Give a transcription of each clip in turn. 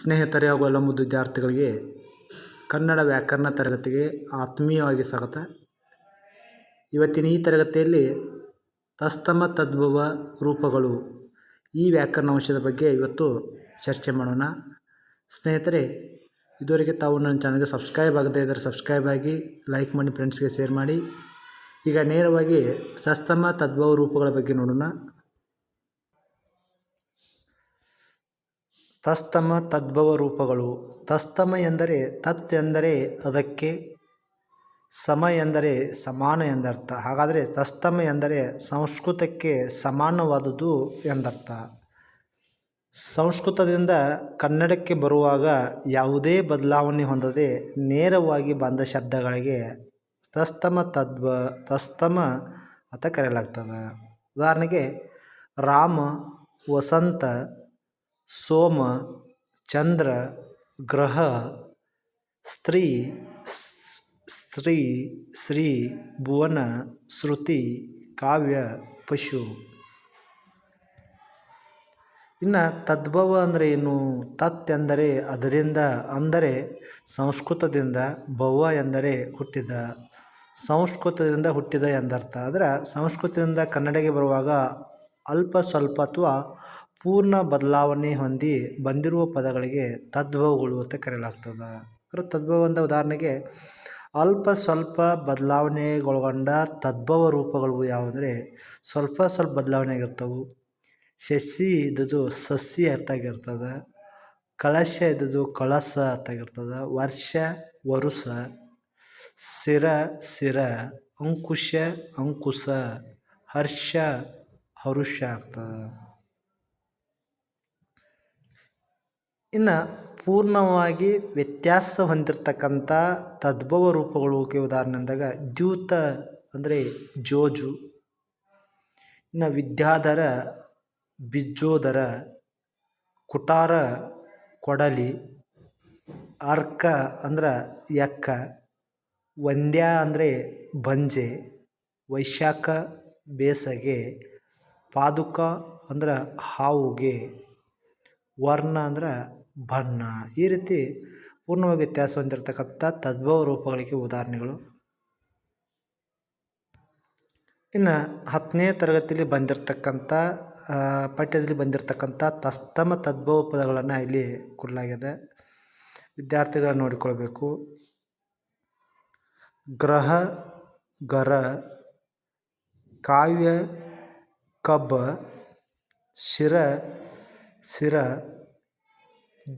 ಸ್ನೇಹಿತರೆ ಹಾಗೂ ಎಲ್ಲ ಮುದ್ದು ವಿದ್ಯಾರ್ಥಿಗಳಿಗೆ ಕನ್ನಡ ವ್ಯಾಕರಣ ತರಗತಿಗೆ ಆತ್ಮೀಯವಾಗಿ ಸ್ವಾಗತ. ಇವತ್ತಿನ ಈ ತರಗತಿಯಲ್ಲಿ ತಸ್ತಮ ತದ್ಭವ ರೂಪಗಳು ಈ ವ್ಯಾಕರಣ ಅಂಶದ ಬಗ್ಗೆ ಇವತ್ತು ಚರ್ಚೆ ಮಾಡೋಣ. ಸ್ನೇಹಿತರೆ, ಇದುವರೆಗೆ ತಾವು ನನ್ನ ಚಾನಲ್ಗೆ ಸಬ್ಸ್ಕ್ರೈಬ್ ಆಗದೇ ಇದ್ದರೆ ಸಬ್ಸ್ಕ್ರೈಬ್ ಆಗಿ, ಲೈಕ್ ಮಾಡಿ ಫ್ರೆಂಡ್ಸ್ಗೆ ಶೇರ್ ಮಾಡಿ. ಈಗ ನೇರವಾಗಿ ಸಸ್ತಮ ತದ್ಭವ ರೂಪಗಳ ಬಗ್ಗೆ ನೋಡೋಣ. ತಸ್ತಮ ತದ್ಭವ ರೂಪಗಳು. ತಸ್ತಮ ಎಂದರೆ ತತ್ ಎಂದರೆ ಅದಕ್ಕೆ ಸಮ ಎಂದರೆ ಸಮಾನ ಎಂದರ್ಥ. ಹಾಗಾದರೆ ತಸ್ತಮ ಎಂದರೆ ಸಂಸ್ಕೃತಕ್ಕೆ ಸಮಾನವಾದುದು ಎಂದರ್ಥ. ಸಂಸ್ಕೃತದಿಂದ ಕನ್ನಡಕ್ಕೆ ಬರುವಾಗ ಯಾವುದೇ ಬದಲಾವಣೆ ಹೊಂದದೆ ನೇರವಾಗಿ ಬಂದ ಶಬ್ದಗಳಿಗೆ ತಸ್ತಮ ತದ್ವ ತಸ್ತಮ ಅಂತ ಕರೆಯಲಾಗ್ತದೆ. ಉದಾಹರಣೆಗೆ ರಾಮ, ವಸಂತ ಸೋಮ, ಚಂದ್ರ, ಗ್ರಹ, ಸ್ತ್ರೀ ಸ್ತ್ರೀ, ಶ್ರೀ, ಭುವನ, ಶ್ರುತಿ, ಕಾವ್ಯ, ಪಶು. ಇನ್ನು ತದ್ಭವ ಅಂದರೆ ಏನು? ತತ್ ಎಂದರೆ ಅದರಿಂದ ಅಂದರೆ ಸಂಸ್ಕೃತದಿಂದ ಭವ ಎಂದರೆ ಹುಟ್ಟಿದ. ಸಂಸ್ಕೃತದಿಂದ ಹುಟ್ಟಿದ ಎಂದರ್ಥ. ಅಂದರೆ ಸಂಸ್ಕೃತದಿಂದ ಕನ್ನಡಕ್ಕೆ ಬರುವಾಗ ಅಲ್ಪ ಸ್ವಲ್ಪ ಅಥವಾ ಪೂರ್ಣ ಬದಲಾವಣೆ ಹೊಂದಿ ಬಂದಿರುವ ಪದಗಳಿಗೆ ತದ್ಭವಗಳು ಅಂತ ಕರೆಯಲಾಗ್ತದೆ. ಅಂದರೆ ತದ್ಭವ ಅಂದ ಉದಾಹರಣೆಗೆ, ಅಲ್ಪ ಸ್ವಲ್ಪ ಬದಲಾವಣೆಗೊಳಗೊಂಡ ತದ್ಭವ ರೂಪಗಳು ಯಾವುದ್ರೆ ಸ್ವಲ್ಪ ಸ್ವಲ್ಪ ಬದಲಾವಣೆ ಆಗಿರ್ತವೆ. ಸಸಿ ಇದ್ದದ್ದು ಸಸಿ ಅರ್ಥಾಗಿರ್ತದೆ ಕಳಶ ಇದ್ದದ್ದು ಕಳಸ ಅರ್ಥಾಗಿರ್ತದೆ ವರ್ಷ ವರುಷ ಸಿರ ಸಿರ, ಅಂಕುಶ ಅಂಕುಶ ಹರ್ಷ, ಹರುಷ ಆಗ್ತದೆ ಇನ್ನು ಪೂರ್ಣವಾಗಿ ವ್ಯತ್ಯಾಸ ಹೊಂದಿರತಕ್ಕಂಥ ತದ್ಭವ ರೂಪಗಳು ಉದಾಹರಣೆ ಅಂದಾಗ ದ್ಯೂತ ಅಂದರೆ ಜೋಜು, ಇನ್ನು ವಿದ್ಯಾಧರ ಬಿಜ್ಜೋದರ, ಕುಟಾರ ಕೊಡಲಿ, ಅರ್ಕ ಅಂದ್ರೆ ಎಕ್ಕ ವಂದ್ಯ ಅಂದರೆ ಬಂಜೆ ವೈಶಾಖ ಬೇಸಗೆ, ಪಾದುಕ ಅಂದ್ರೆ ಹಾವುಗೆ, ವರ್ಣ ಅಂದ್ರೆ ಬಣ್ಣ ಈ ರೀತಿ ಪೂರ್ಣವಾಗಿ ವ್ಯತ್ಯಾಸ ಹೊಂದಿರತಕ್ಕಂಥ ತದ್ಭವ ರೂಪಗಳಿಗೆ ಉದಾಹರಣೆಗಳು. ಇನ್ನು ಹತ್ತನೇ ತರಗತಿಯಲ್ಲಿ ಬಂದಿರತಕ್ಕಂಥ ಪಠ್ಯದಲ್ಲಿ ಬಂದಿರತಕ್ಕಂಥ ತಸ್ತಮ ತದ್ಭವ ಪದಗಳನ್ನು ಇಲ್ಲಿ ಕೊಡಲಾಗಿದೆ. ವಿದ್ಯಾರ್ಥಿಗಳು ನೋಡಿಕೊಳ್ಬೇಕು. ಗ್ರಹ, ಗರ, ಕಾವ್ಯ, ಕಬ್ಬ, ಶಿರ, ಸಿರ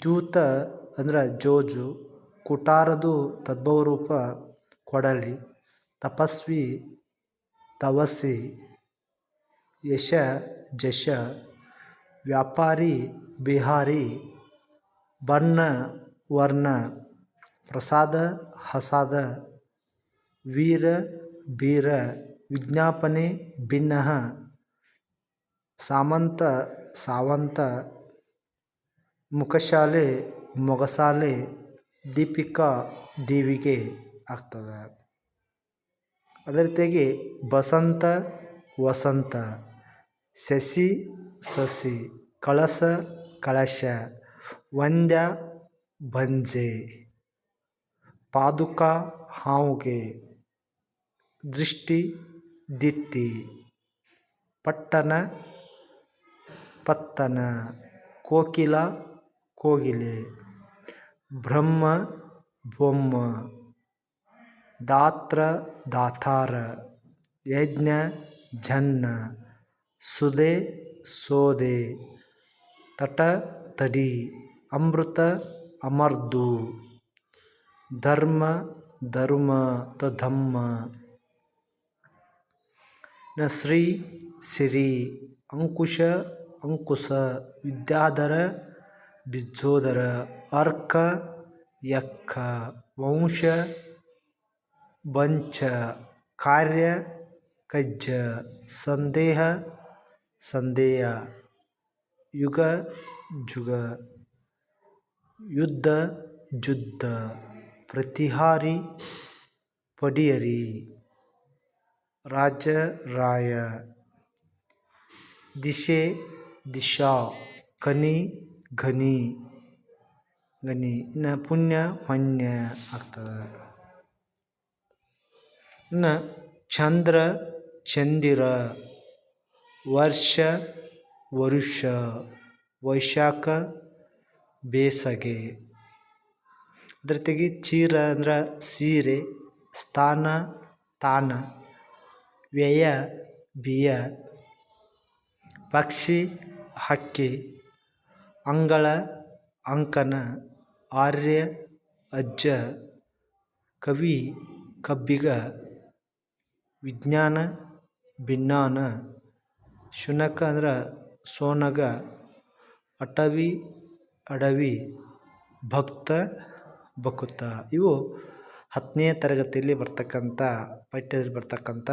ದ್ಯೂತ ಅಂದ್ರೆ ಜೋಜು, ಕುಟಾರದು ತದ್ಭವ ರೂಪ ಕೊಡಲಿ, ತಪಸ್ವಿ ತವಸಿ, ಯಶ ಜಶ, ವ್ಯಾಪಾರಿ ಬಿಹಾರಿ, ಬಣ್ಣ ವರ್ಣ ಪ್ರಸಾದ ಹಸಾದ, ವೀರ ಬೀರ, ವಿಜ್ಞಾಪನೆ ಭಿನ್ನ, ಸಾಮಂತ ಸಾವಂತ ಮುಖಶಾಲೆ, ಮೊಗಸಾಲೆ, ದೀಪಿಕಾ ದೇವಿಗೆ ಆಗ್ತದೆ. ಅದೇ ರೀತಿಯಾಗಿ ಬಸಂತ, ವಸಂತ, ಸಸಿ ಸಸಿ, ಕಳಸ, ಕಳಶ, ವಂದ್ಯ ಭಂಜೆ ಪಾದುಕ, ಹಾವುಗೆ, ದೃಷ್ಟಿ, ದಿಟ್ಟಿ, ಪಟ್ಟಣ, ಪತ್ತನ, ಕೋಕಿಲ ಕೋಗಿಲೆ, ಬ್ರಹ್ಮ, ಬೊಮ್ಮ, ದಾತ್ರ, ದಾತಾರ, ಯಜ್ಞ, ಜನ್ನ, ಸುದೆ, ಸೋದೆ, ತಟ, ತಡಿ, ಅಮೃತ, ಅಮರ್ದು, ಧರ್ಮ ಧರ್ಮ ತಧಮ್ಮ ಧಮ್ಮ ಶ್ರೀ ಸಿರಿ, ಅಂಕುಶ ಅಂಕುಶ ವಿದ್ಯಾಧರ ಬಿಜ್ಜೋದರ ಅರ್ಕ ಯಕ್ಕ ವಂಶ ಬಂಚ ಕಾರ್ಯ ಕಜ್ಜ ಸಂದೇಹ ಸಂದೇಹ ಯುಗ ಜುಗ ಯುದ್ಧ ಜುದ್ಧ ಪ್ರತಿಹಾರಿ ಪಡಿಯರಿ ರಾಜ ರಾಯ ದಿಶೆ ದಿಶಾ ಕನಿ ಘನಿ ಗಣಿ ಇನ್ನು ಪುಣ್ಯ ಹೊನ್ಯ ಆಗ್ತದೆ. ಇನ್ನು ಚಂದ್ರ, ಚಂದಿರ, ವರ್ಷ, ವರುಷ, ವೈಶಾಖ, ಬೇಸಗೆ. ಅದ್ರ ತೆಗಿ ಚೀರ ಅಂದ್ರೆ ಸೀರೆ, ಸ್ಥಾನ, ತಾನ, ವ್ಯಯ, ಬಿಯ, ಪಕ್ಷಿ, ಹಕ್ಕಿ. ಅಂಗಳ, ಅಂಕನ, ಆರ್ಯ, ಅಜ್ಜ, ಕವಿ, ಕಬ್ಬಿಗ, ವಿಜ್ಞಾನ ಭಿನ್ನಾನ ಶುನಕ ಅಂದ್ರೆ ಸೋನಗ, ಅಟವಿ, ಅಡವಿ, ಭಕ್ತ ಬಕುತ ಇವು ಹತ್ತನೇ ತರಗತಿಯಲ್ಲಿ ಬರ್ತಕ್ಕಂಥ, ಪಠ್ಯದಲ್ಲಿ ಬರ್ತಕ್ಕಂಥ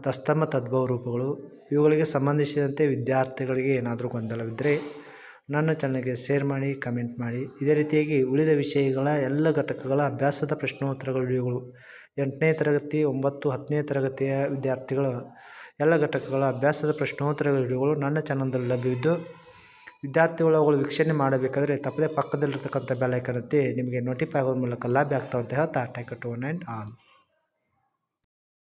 ತಸ್ತಮ ತದ್ಭವ ರೂಪಗಳು. ಇವುಗಳಿಗೆ ಸಂಬಂಧಿಸಿದಂತೆ ವಿದ್ಯಾರ್ಥಿಗಳಿಗೆ ಏನಾದರೂ ಗೊಂದಲವಿದ್ದರೆ ನನ್ನ ಚಾನಲ್ಗೆ ಶೇರ್ ಮಾಡಿ ಕಮೆಂಟ್ ಮಾಡಿ. ಇದೇ ರೀತಿಯಾಗಿ ಉಳಿದ ವಿಷಯಗಳ ಎಲ್ಲ ಘಟಕಗಳ ಅಭ್ಯಾಸದ ಪ್ರಶ್ನೋತ್ತರಗಳ ವಿಡಿಯೋಗಳು ಎಂಟನೇ ತರಗತಿ, ಒಂಬತ್ತು, ಹತ್ತನೇ ತರಗತಿಯ ವಿದ್ಯಾರ್ಥಿಗಳು ಎಲ್ಲ ಘಟಕಗಳ ಅಭ್ಯಾಸದ ಪ್ರಶ್ನೋತ್ತರಗಳ ವಿಡಿಯೋಗಳು ನನ್ನ ಚಾನಲ್ದಲ್ಲಿ ಲಭ್ಯವಿದ್ದು, ವಿದ್ಯಾರ್ಥಿಗಳು ಅವುಗಳು ವೀಕ್ಷಣೆ ಮಾಡಬೇಕಾದ್ರೆ ತಪ್ಪದೇ ಪಕ್ಕದಲ್ಲಿರ್ತಕ್ಕಂಥ ಬೆಲ್ ಐಕನ್ ಒತ್ತಿ ನಿಮಗೆ ನೋಟಿಫೈ ಆಗೋದ್ರ ಮೂಲಕ ಲಭ್ಯ ಆಗ್ತಾವಂತ ಹೇಳ್ತಾ ಟು ಒನ್ ಆ್ಯಂಡ್ ಆಲ್